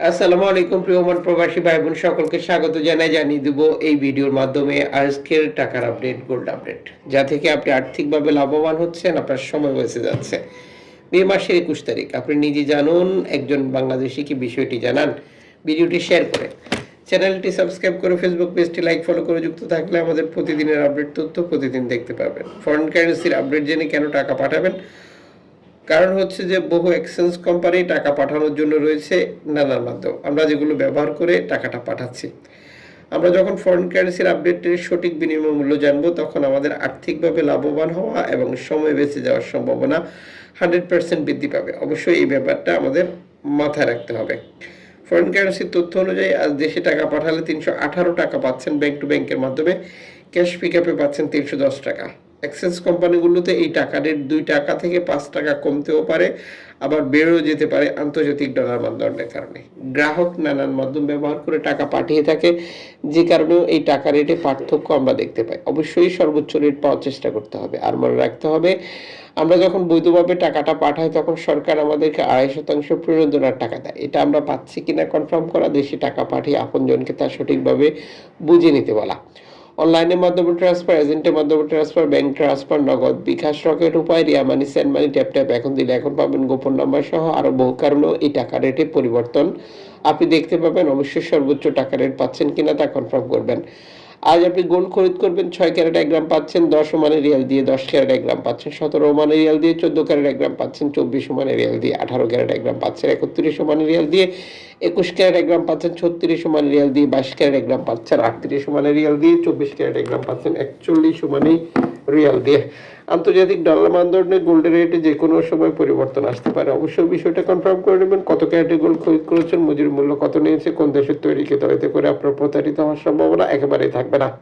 আসসালামু আলাইকুম প্রিয়মান প্রবাসী ভাই বোন সকলকে স্বাগত জানাই, জানিয়ে দেব এই ভিডিওর মাধ্যমে আজকের টাকার আপডেট গোল্ড আপডেট যা থেকে আপনি আর্থিকভাবে লাভবান হচ্ছেন, আপনার সময় বেঁচে যাচ্ছে। মে মাসের একুশ তারিখ। আপনি নিজে জানুন, একজন বাংলাদেশি কি বিষয়টি জানান, ভিডিওটি শেয়ার করে। চ্যানেলটি সাবস্ক্রাইব করে ফেসবুক পেজটি লাইক ফলো করে যুক্ত থাকলে আমাদের প্রতিদিনের আপডেট তথ্য প্রতিদিন দেখতে পাবেন। ফরেন কারেন্সির আপডেট জেনে কেন টাকা পাঠাবেন? কারণ হচ্ছে যে বহু এক্সচেঞ্জ কোম্পানি টাকা পাঠানোর জন্য রয়েছে নানান মাধ্যম। আমরা যেগুলো ব্যবহার করে টাকাটা পাঠাচ্ছি। আমরা যখন ফরেন কারেন্সির আপডেটের সঠিক বিনিময় মূল্য জানব, তখন আমাদের আর্থিকভাবে লাভবান হওয়া এবং সময় বেঁচে যাওয়ার সম্ভাবনা হান্ড্রেড পার্সেন্ট বৃদ্ধি পাবে। অবশ্যই এই ব্যাপারটা আমাদের মাথায় রাখতে হবে। ফরেন কারেন্সির তথ্য অনুযায়ী আজ দেশে টাকা পাঠালে তিনশো আঠারো টাকা পাচ্ছেন ব্যাংক টু ব্যাংকের মাধ্যমে। ক্যাশ পিক আপে পাচ্ছেন তিনশো দশ টাকা। এক্সচেঞ্জ কোম্পানিগুলোতে এই টাকা রেট দুই টাকা থেকে পাঁচ টাকা কমতেও পারে, আবার বেড়েও যেতে পারে আন্তর্জাতিক ডলার মানদণ্ডের কারণে। গ্রাহক নানান মাধ্যম ব্যবহার করে টাকা পাঠিয়ে থাকে, যে কারণেও এই টাকা রেটে পার্থক্য আমরা দেখতে পাই। অবশ্যই সর্বোচ্চ রেট পাওয়ার চেষ্টা করতে হবে। আর মনে রাখতে হবে, আমরা যখন বৈধভাবে টাকাটা পাঠাই, তখন সরকার আমাদেরকে আড়াই শতাংশ প্রণোদনার টাকা দেয়। এটা আমরা পাচ্ছি কিনা কনফার্ম করা, দেশে টাকা পাঠিয়ে আপনজনকে তা সঠিকভাবে বুঝে নিতে বলা। অনলাইনের মাধ্যমে ট্রান্সফার এজেন্টের মাধ্যমে transfer bank transfer Nagad bKash, Rocket, Upay, Ria money send money tap tap এখন দিলে এখন পাবেন গোপন নাম্বার সহ আরও বহু কারণেও এই টাকা রেটে পরিবর্তন। আপনি দেখতে পাবেন, অবশ্যই সর্বোচ্চ টাকা রেট পাচ্ছেন কিনা তা কনফার্ম করবেন। আজ আপনি গোল্ড খরিদ করবেন, ছয় ক্যারেট এক গ্রাম পাচ্ছেন, দশ ওমানের রিয়াল দিয়ে দশ ক্যারেট এক গ্রাম পাচ্ছেন, সতেরো ওমানের রিয়াল দিয়ে চোদ্দ ক্যারেট এক গ্রাম পাচ্ছেন, চব্বিশ ওমানের রিয়াল দিয়ে আঠারো ক্যারেট এক গ্রাম পাচ্ছেন, একত্রিশ ওমানের রিয়াল দিয়ে একুশ ক্যারেট এক গ্রাম পাচ্ছেন, ছত্রিশ ওমানের রিয়াল দিয়ে বাইশ ক্যারেট এক গ্রাম পাচ্ছেন, আটত্রিশ ওমানের রিয়াল দিয়ে চব্বিশ ক্যারেট এক গ্রাম পাচ্ছেন, একচল্লিশ ওমানি রিয়াল দিয়ে। আন্তর্জাতিক ডলার মানদণ্ডে গোল্ডের রেটে যে কোনো সময় পরিবর্তন আসতে পারে। অবশ্যই বিষয়টা কনফার্ম করে নেবেন, কত ক্যারেটে গোল্ড খরিদ করেছেন, মজুরি মূল্য কত নিয়েছে, কোন দেশের তৈরি খেতে করে আপনার প্রতারিত হওয়ার সম্ভাবনা একেবারেই থাকবে না।